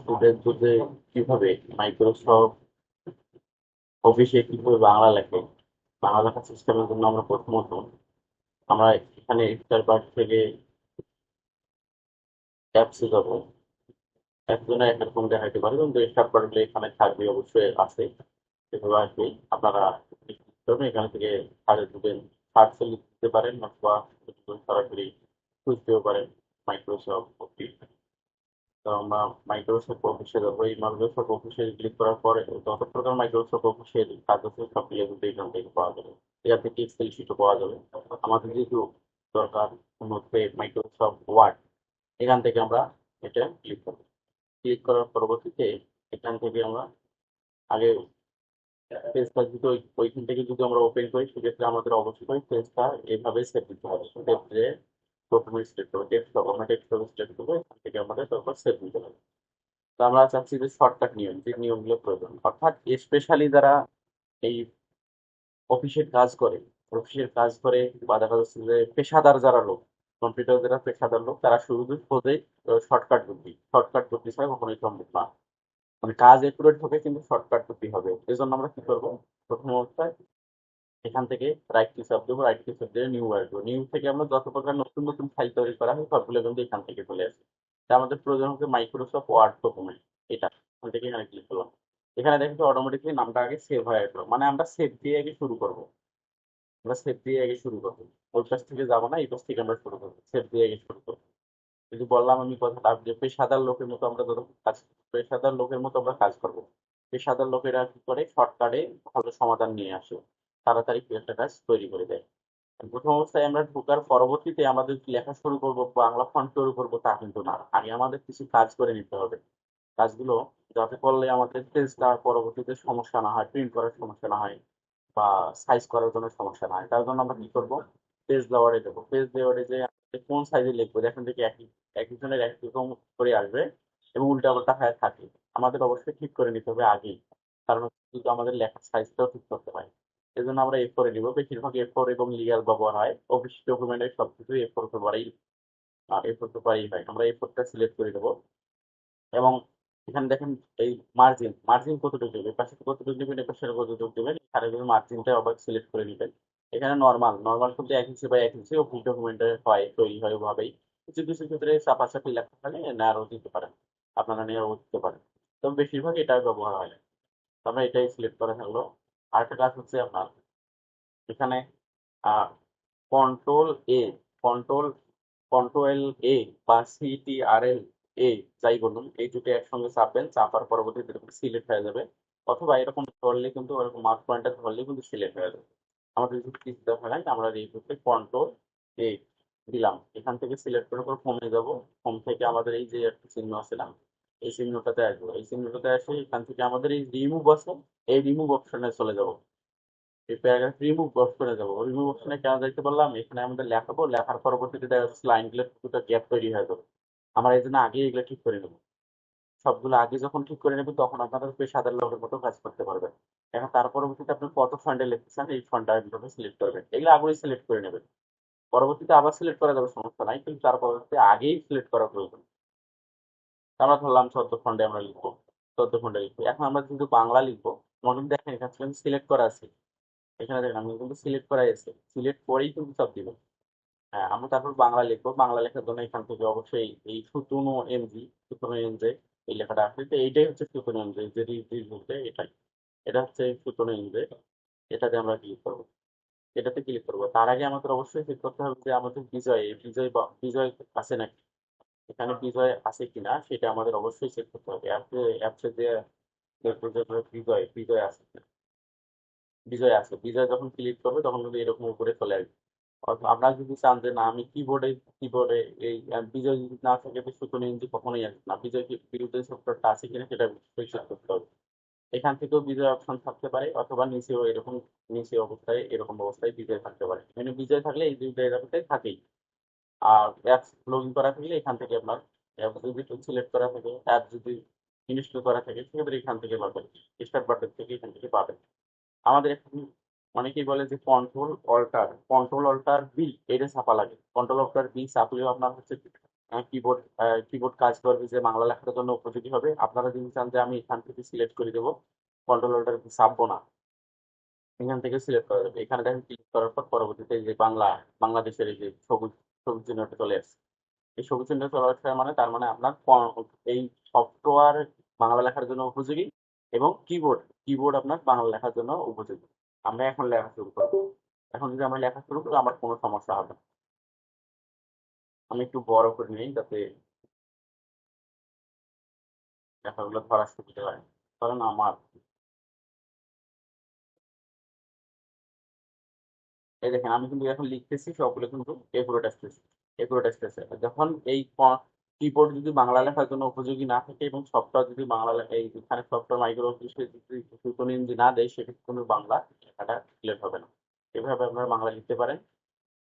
স্টুডেন্টদের কীভাবে মাইক্রোসফট অফিসে কীভাবে বাংলা লেখে? বাংলা লেখার সিস্টেমের জন্য আমরা প্রথমত আমরা এখানে এক্সট্রা পার্ট থেকে অ্যাপসে যাব। একজনে একরকম দেখাইতে পারে, কিন্তু এক্সট্রা পার্টগুলো এখানে থাকবে, অবশ্যই আছে। সেভাবে আসবে। আপনারা এখান থেকে সার্চ দিবেন। সার্চে লিখতে পারেন অথবা সরাসরি খুঁজতেও পারেন মাইক্রোসফট অফিস মাইক্রোসফট অফিসে যাব। এই মাইক্রোসফট অফিসে ক্লিক করার পরে যত প্রকার মাইক্রোসফট অফিসের কাজ আছে সবগুলো এখান থেকে পাওয়া যাবে। এখান থেকে এক্সেল শিটও পাওয়া যাবে। আমাদের যেহেতু দরকার মধ্যে মাইক্রোসফট ওয়ার্ড এখান থেকে আমরা এটা ক্লিক করব। ক্লিক করার পরবর্তীতে এখান থেকে আমরা আগে পেজটা যদি ওই- ওইখান থেকে যদি আমরা ওপেন করি, সেক্ষেত্রে আমাদের অবশ্যই পেজটা এভাবে সেভ দিতে হবে। সেক্ষেত্রে সিলেক্ট করব আমরা করব এখান থেকে আমাদের তারপর সেভ হবে। তো আমরা চাচ্ছি যে শর্টকাট নিয়ম, যে নিয়মগুলো প্রয়োজন। অর্থাৎ স্পেশালি যারা এই অফিসের কাজ করে, অফিসের কাজ করে বা দেখা যাচ্ছে যে পেশাদার যারা লোক কম্পিউটার যারা পেশাদার লোক, তারা শুরু খোঁজে শর্টকাট বুদ্ধি। শর্টকাট বুদ্ধি ছাড়া কখনোই সম্ভব না। মানে কাজ একুরেট হবে, কিন্তু শর্টকাট বুদ্ধি হবে। এই জন্য আমরা কি করব? প্রথম অবস্থায় এখান থেকে রাইট কি সাব দেবো রাইট সাব দিয়ে নিউ আসব নিউ থেকে আমরা যত প্রকার নতুন নতুন ফাইল তৈরি করা হয়, সবগুলো কিন্তু এখান থেকে চলে আসে। তা আমাদের প্রয়োজন হচ্ছে মাইক্রোসফট ওয়ার্ড ডকুমেন্ট এটা। এখান থেকে এখানে ক্লিক করলাম। এখানে দেখো অটোমেটিকলি নামটা আগে সেভ হয়ে আসলো মানে আমরা সেভ দিয়ে আগে শুরু করব। আমরা সেভ দিয়ে আগে শুরু করব। ওই পাশ থেকে যাব না, এই পাশ থেকে আমরা শুরু করব। সেভ দিয়ে আগে শুরু করব। যদি বললাম আমি কথাটা যে পেশাদার লোকের মতো আমরা যত কাজ, পেশাদার লোকের মতো আমরা কাজ করব। পেশাদার লোকেরা কি করে? শর্টকাটে ভালো সমাধান নিয়ে আসে। তাড়াতাড়ি একটা কাজ তৈরি করে দেয়। প্রথম অবস্থায় আমরা ঢোকার পরবর্তীতে আমাদের কি লেখা শুরু করব, বাংলা ফন্ট শুরু করব তা কিন্তু না। আগে আমাদের কিছু কাজ করে নিতে হবে। কাজগুলো যাতে করলে আমাদের পেজটা পরবর্তীতে সমস্যা না হয় প্রিন্ট করার সমস্যা না হয় বা সাইজ করার জন্য সমস্যা না হয়। তার জন্য আমরা কি করব? পেজ লেওয়ারে দেবো। পেজ লেওয়ারে যে কোন সাইজে লিখব, দেখেন থেকে একই একই জনের একই রকম করে আসবে এবং উল্টা পাল্টা হয়ে থাকে। আমাদের অবশ্যই ঠিক করে নিতে হবে আগেই। কারণ কিন্তু আমাদের লেখার সাইজটাও ঠিক করতে হয়। এই জন্য আমরা এ ফোরে নিব। বেশিরভাগ এ ফোর এবং লিগাল ব্যবহার হয়। অফিস ডকুমেন্টের সব কিছু এ ফোর পেপারেই এ ফোর পেপারেই হয়। আমরা এ ফোরটা সিলেক্ট করে দেবো এবং এখানে দেখেন এই মার্জিন মার্জিন কতটুকু দেবে? পাশে কতটুকু দেবেন? এ পাশে কতটুকু দেবেন? এখানে মার্জিনটা আবার সিলেক্ট করে নেবেন। এখানে নর্মাল নর্মাল কিন্তু এক ইঞ্চি বা এক ইঞ্চি অফিস ডকুমেন্টে হয়, তৈরি হয় ওভাবেই। কিছু কিছু ক্ষেত্রে চাপাচাপি লেখা থাকলে নেয়ারও দিতে পারেন। আপনারা নেয়ারও দিতে পারেন। তবে বেশিরভাগ এটাই ব্যবহার হয়। আমরা এটাই সিলেক্ট করা থাকল আরেকটা কাজ হচ্ছে আপনার এখানে control A control control A বা সিটিআরএল এ যাই বলুন, এই দুটো একসঙ্গে চাপবেন চাপার পরবর্তীতে এরকম সিলেক্ট হয়ে যাবে। অথবা এরকম ধরলে কিন্তু, এরকম মার্ক পয়েন্টটা ধরলে কিন্তু সিলেক্ট হয়ে যাবে। আমাদের যদি কিছু দেখা হয়, আমরা এই করতে কন্ট্রোল এ দিলাম। এখান থেকে সিলেক্ট করার পর ফোমে যাব। ফোম থেকে আমাদের এই যে একটা চিহ্ন আছে না এই চিহ্নটাতে আসব। এই চিহ্নটাতে আসে এখান থেকে আমাদের এই রিমুভ আছে এই রিমুভ অপশনে চলে যাব। এই প্যারাগ্রাফ রিমুভ অপশনে যাব। রিমুভ অপশনে কেন দেখতে পারলাম এখানে আমাদের লেখাবো, লেখার পরবর্তীতে দেখা যাচ্ছে লাইনগুলো দুটো গ্যাপ তৈরি হয়ে যাবে। আমরা এই জন্য আগে এগুলো ঠিক করে নেব। সবগুলো আগে যখন ঠিক করে নেবেন তখন আপনারা পেশাদার লোকের মতো কাজ করতে পারবেন। এখন তার পরবর্তীতে আপনি কত ফান্ডে লিখতে চান, এই ফান্ডটা এইভাবে সিলেক্ট করবেন। এগুলো আগেই সিলেক্ট করে নেবেন। পরবর্তীতে আবার সিলেক্ট করা যাবে, সমস্যা নাই। কিন্তু তার পরবর্তীতে আগেই সিলেক্ট করা প্রয়োজন। আমরা ধরলাম চোদ্দ আমরা লিখব, চোদ্দ লিখব। এখন আমরা কিন্তু বাংলা লিখব। কিন্তু দেখেন, এখানে সিলেক্ট করা আছে। এখানে দেখেন, আমি কিন্তু সিলেক্ট করাই আছে। সিলেক্ট করেই কিন্তু সব দিব। হ্যাঁ আমরা তারপর বাংলা লিখব। বাংলা লেখার জন্য এখান থেকে অবশ্যই এই সুতুনো এমজি, সুতুনো এমজে এই লেখাটা আসছে তো এইটাই হচ্ছে সুতুনো এমজে, যে বলতে এটাই। এটা হচ্ছে সুতুনো এমজে। এটাতে আমরা ক্লিক করব। এটাতে ক্লিক করব। তার আগে আমাদের অবশ্যই চেক করতে হবে যে আমাদের বিজয় বিজয় বিজয় আছে নাকি? এখানে বিজয় আছে কিনা সেটা আমাদের অবশ্যই চেক করতে হবে। অ্যাপে, অ্যাপসে যে বিজয় বিজয় আছে বিজয় আছে। বিজয় যখন ক্লিক করবে তখন কিন্তু এরকম উপরে চলে আসবে। আপনারা যদি চান যে, না, আমি কিবোর্ডে কিবোর্ডে এই বিজয় যদি না থাকে সুতরাং ইঞ্জি কখনোই আসবে না। বিজয় বিরুদ্ধে সফটওয়্যারটা আছে কিনা সেটা পরিষ্কার করতে হবে। এখান থেকেও বিজয় অপশন থাকতে পারে, অথবা নিচেও এরকম, নিচে অবস্থায়, এরকম অবস্থায় বিজয় থাকতে পারে। মানে বিজয় থাকলে এই দুইটা এলাকাতে থাকেই। আর অ্যাপস লগ ইন করা থাকলে এখান থেকে আপনার সিলেক্ট করা থাকে অ্যাপ যদি ইনস্টল করা থাকে, সেক্ষেত্রে এখান থেকে পাবেন স্টার্ট বাটন থেকে এখান থেকে পাবেন। আমাদের এখন অনেকেই বলে যে control alter control alter B এটা ছাপা লাগে। কন্ট্রোল অল্টার বি ছাপলেও আপনার হচ্ছে কিবোর্ড কিবোর্ড কাজ করবে যে বাংলা লেখার জন্য উপযোগী হবে। আপনারা যদি চান যে আমি এখান থেকে সিলেক্ট করে দেবো কন্ট্রোল অল্টার চাপবো না। এখান থেকে সিলেক্ট করা যাবে। এখানে দেখেন ক্লিক করার পর পরবর্তীতে যে বাংলা, বাংলাদেশের এই যে সবুজ সবুজ চিহ্নটা চলে আসছে এই সবুজ চিহ্ন চলে আসছে মানে তার মানে আপনার এই সফটওয়্যার বাংলা লেখার জন্য উপযোগী এবং কিবোর্ড কিবোর্ড আপনার বাংলা লেখার জন্য উপযোগী। আমরা এখন লেখা শুরু করব। এখন যদি আমরা লেখা শুরু করি, আমার কোনো সমস্যা হবে না। আমি একটু বড় করে নিই যাতে লেখাগুলো ধরার সুবিধা হয়। কারণ আমার এই দেখেন, আমি কিন্তু এখন লিখতেছি, সবগুলো কিন্তু একুরেট আসতেছে একুরেট আসতেছে যখন এই কিবোর্ড যদি বাংলা লেখার জন্য উপযোগী না থাকে এবং সফটওয়্যার যদি বাংলা এই এখানে সফটওয়্যার মাইক্রো অফিসে যদি সুতনি যদি না দেয় সেক্ষেত্রে কিন্তু বাংলা লেখাটা ক্লিয়ার হবে না। এভাবে আপনারা বাংলা লিখতে পারেন,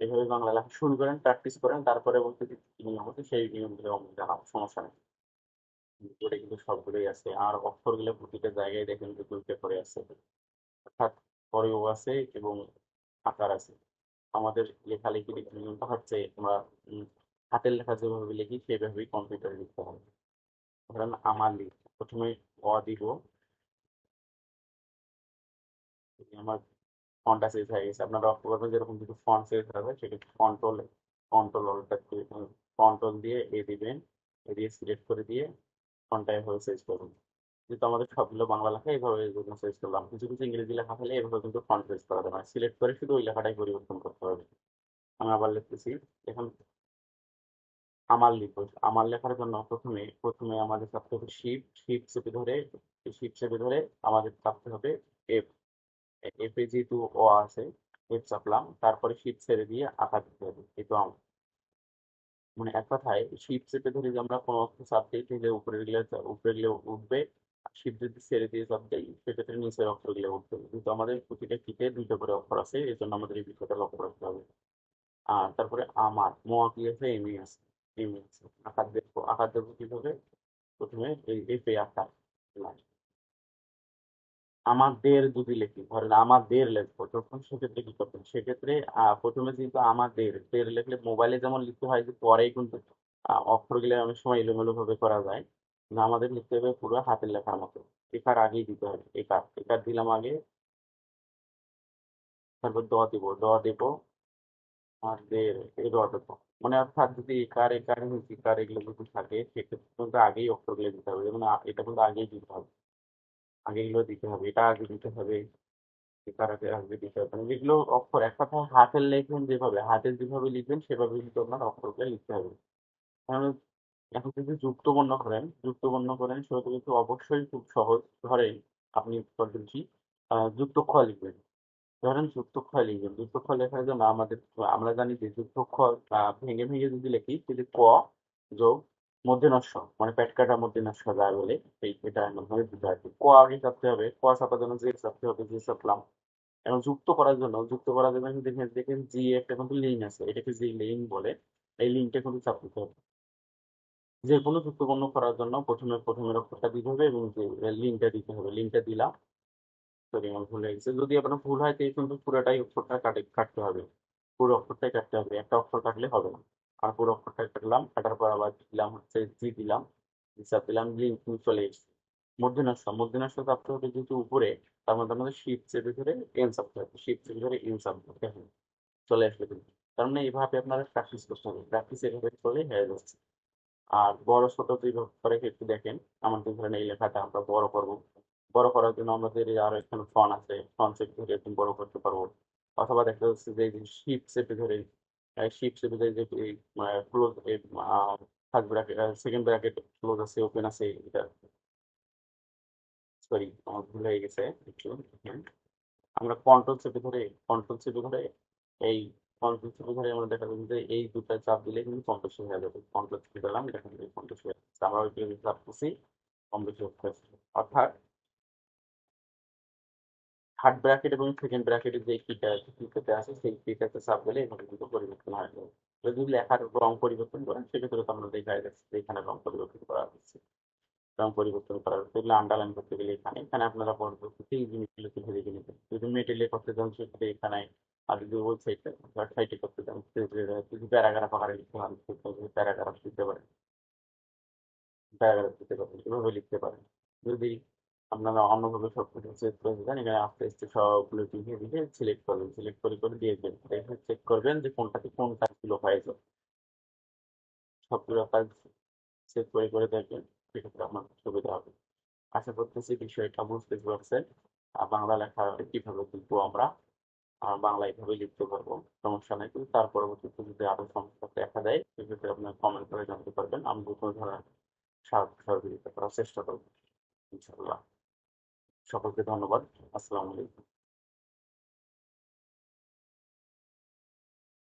এভাবে বাংলা লেখা শুরু করেন প্র্যাকটিস করেন, তারপরে বলতে নিয়ম হচ্ছে সেই নিয়মগুলো জানাব সমস্যা নেই। ওটা কিন্তু সবগুলোই আছে, আর অক্ষরগুলো প্রতিটা জায়গায় দেখেন যে দুইটা করে আছে। অর্থাৎ পরেও আছে এবং আকার আছে। আমাদের লেখালেখির নিয়মটা হচ্ছে, আমরা হাতের লেখা যেভাবে লিখি, সেভাবেই কম্পিউটারে লিখতে হবে। ধরেন আমার লিখ, প্রথমে অ দিব। আমার ফন্টটা চেঞ্জ হয়ে গেছে, আপনারা লক্ষ্য করবেন যেরকম যদি ফন্ট চেঞ্জ হবে সেটা কন্ট্রোল কন্ট্রোল অল্টা কন্ট্রোল দিয়ে এ দিবেন এ দিয়ে সিলেক্ট করে দিয়ে ফন্টটা এভাবে চেঞ্জ করুন। যেহেতু আমাদের সবগুলো বাংলা লেখা এইভাবে করলাম, কিছু কিছু ইংরেজি লেখা হলে এভাবে কিন্তু ফন্ট চেঞ্জ করা যাবে না। সিলেক্ট করে শুধু ওই লেখাটাই পরিবর্তন করতে হবে। আমি আবার লিখতেছি, এখন আমার লিখব। আমার লেখার জন্য প্রথমে প্রথমে আমাদের চাপতে হবে শিপ শিপ চেপে ধরে শিপ চেপে ধরে আমাদের চাপতে হবে এফ এফ এ যেহেতু ও আছে এফ চাপলাম, তারপরে শিপ ছেড়ে দিয়ে আঁকা দিতে হবে। এই তো আমার মানে এক কথায় শিপ চেপে ধরে যে আমরা কোনো অর্থ চাপ উপরেরগুলো উপরেরগুলো উঠবে শিপ ছেড়ে দিয়ে চাপ দিই সেক্ষেত্রে নিচের অক্ষরগুলো উঠবে কিন্তু আমাদের প্রতিটা কিটে দুইটা করে অক্ষর আছে, এই জন্য আমাদের এই বিষয়টা লক্ষ্য রাখতে হবে। আর তারপরে আমার মোয়া কি আছে এমই আছে। এমই আছে আকার আকার কীভাবে? প্রথমে এই আকার আমাদের যদি লিখি, ধরেন আমাদের লিখব সেক্ষেত্রে কি সেক্ষেত্রে প্রথমে কিন্তু আমাদের, দের লিখলে মোবাইলে যেমন লিখতে হয় যে পরেই কিন্তু অক্ষরগুলো অনেক সময় এলোমেলো ভাবে করা যায়। কিন্তু আমাদের লিখতে হবে পুরো হাতের লেখার মতো একার আগেই দিতে হবে। একার একার দিলাম আগে। তারপর দ দিব দ দিব। আর দের দ দেবো। মানে অর্থাৎ যদি একার একার ইকার এগুলো যদি থাকে, সেক্ষেত্রে কিন্তু আগেই অক্ষরগুলো দিতে হবে। যেমন এটা কিন্তু আগেই দিতে হবে। আগে এগুলো দিতে হবে। এটা আগে দিতে হবে। এটার আগে আগে দিতে হবে। মানে যেগুলো অক্ষর, এক কথা হাতের লেখেন যেভাবে, হাতের যেভাবে লিখবেন, সেভাবে কিন্তু আপনার অক্ষরগুলো লিখতে হবে। এখন যদি যুক্ত বর্ণ করেন যুক্ত বর্ণ করেন সেটা কিন্তু অবশ্যই খুব সহজ ধরেন আপনি পদ্ধতি যুক্ত খ লিখবেন। ধরেন যুক্ত খ লিখবেন। যুক্ত খ লেখার জন্য আমাদের, আমরা জানি যে যুক্ত খ ভেঙে ভেঙে যদি লিখি তাহলে ক যোগ মধ্যে নস্য মানে পেট কাটা মধ্যে নস্য যায় বলে এই এটা মাধ্যমে দিতে হয় ক আগে চাপতে হবে, ক চাপার জন্য যে চাপতে হবে, যে চাপলাম এবং যুক্ত করার জন্য, যুক্ত করার জন্য দেখেন দেখেন জি একটা কিন্তু লিঙ্ক আছে। এটাকে জি লিঙ্ক বলে, এই লিঙ্কটা কিন্তু চাপতে হবে। যে কোনো যুক্তবর্ণ করার জন্য প্রথমে প্রথমের অক্ষরটা দিতে হবে এবং যে লিঙ্কটা দিতে হবে লিঙ্কটা দিলাম। সরি আমার ভুল হয়ে গেছে যদি আপনার ভুল হয় তাহলে কিন্তু পুরোটাই অক্ষরটা কাটে, কাটতে হবে। পুরো অক্ষরটাই কাটতে হবে। একটা অক্ষর কাটলে হবে না। আর পুরো অক্ষরটা কাটলাম, কাটার পর আবার দিলাম, হচ্ছে জি দিলাম হিসাব দিলাম লিঙ্ক চলে এসেছে। মধ্যনাস্য মধ্যনাস্য চাপতে হবে যেহেতু উপরে, তার মধ্যে আমাদের শিপ চেপে ধরে এন চাপতে হবে। শিপ চেপে ধরে এন চাপতে হবে। চলে আসবে কিন্তু। তার মানে এইভাবে আপনারা প্র্যাকটিস করতে হবে। প্র্যাকটিস এভাবে করলে হয়ে যাচ্ছে। আর বড় ছোট ভাগ করে একটু দেখেন আমাদের ধরেন এই লেখাটা আমরা বড় করব। বড় করার জন্য আমাদের আরও এখানে ফন আছে ফন চেপে ধরে একটু বড় করতে পারব। অথবা দেখা যাচ্ছে যে শিপ চেপে ধরে শিপ চেপে ধরে যে close first bracket second bracket close আছে ওপেন আছে, এটা সরি আমার ভুল হয়ে গেছে, একটু আমরা কন্ট্রোল চেপে ধরে কন্ট্রোল চেপে ধরে এই কন্ট্রোল ধরে আমরা দেখা যাবে যে এই দুটো চাপ দিলে কিন্তু কম হয়ে যাবে। কন্ট্রোল চেপে দিলাম এটা কিন্তু কম হয়ে যাচ্ছে আমরা ওই চাপ করছি কম বেশি হচ্ছে অর্থাৎ থার্ড ব্র্যাকেট এবং সেকেন্ড ব্র্যাকেটের যে কিটা কিটাতে আছে, সেই কিটাতে চাপ দিলে এখানে কিন্তু পরিবর্তন হয়ে। যাবে যদি লেখার রং পরিবর্তন করেন সেক্ষেত্রে তো আমরা দেখা যাচ্ছে যে এখানে রং পরিবর্তন করা হচ্ছে। রং পরিবর্তন করা হচ্ছে এগুলো আন্ডারলাইন করতে গেলে এখানে এখানে আপনারা পরবর্তীতে এই জিনিসগুলো তুলে দেখে নেবেন। যদি মেটেরিয়াল করতে চান, সেক্ষেত্রে এখানে আর যদি ওয়েবসাইটে ওয়েবসাইটে করতে চান কিছু প্যারাগ্রাফ আকারে লিখতে পারেন প্যারাগ্রাফ লিখতে পারেন প্যারাগ্রাফ লিখতে পারেন এভাবে লিখতে পারেন যদি আপনারা অন্যভাবে সব কিছু সেট করে দেন, এখানে আস্তে আস্তে সবগুলো লিখে লিখে সিলেক্ট করবেন সিলেক্ট করে করে দিয়ে দেবেন। এখানে চেক করবেন যে কোনটাতে কোন কাজগুলো হয়েছে। সবগুলো কাজ সেট করে করে দেখবেন, সেক্ষেত্রে আপনার সুবিধা হবে। আশা করতেছি বিষয়টা বুঝতে পারছেন। বাংলা লেখা কীভাবে লিখব আমরা? বাংলা এভাবে লিখতে পারব, সমস্যা নেই। কিন্তু তার পরবর্তীতে যদি আরও সমস্যা দেখা দেয়, সেক্ষেত্রে আপনার কমেন্ট করে জানতে পারবেন। আমি কোনো ধরনের সাহায্য সহযোগিতা করার চেষ্টা করব ইনশাল্লাহ সকলকে ধন্যবাদ। আসসালামু আলাইকুম।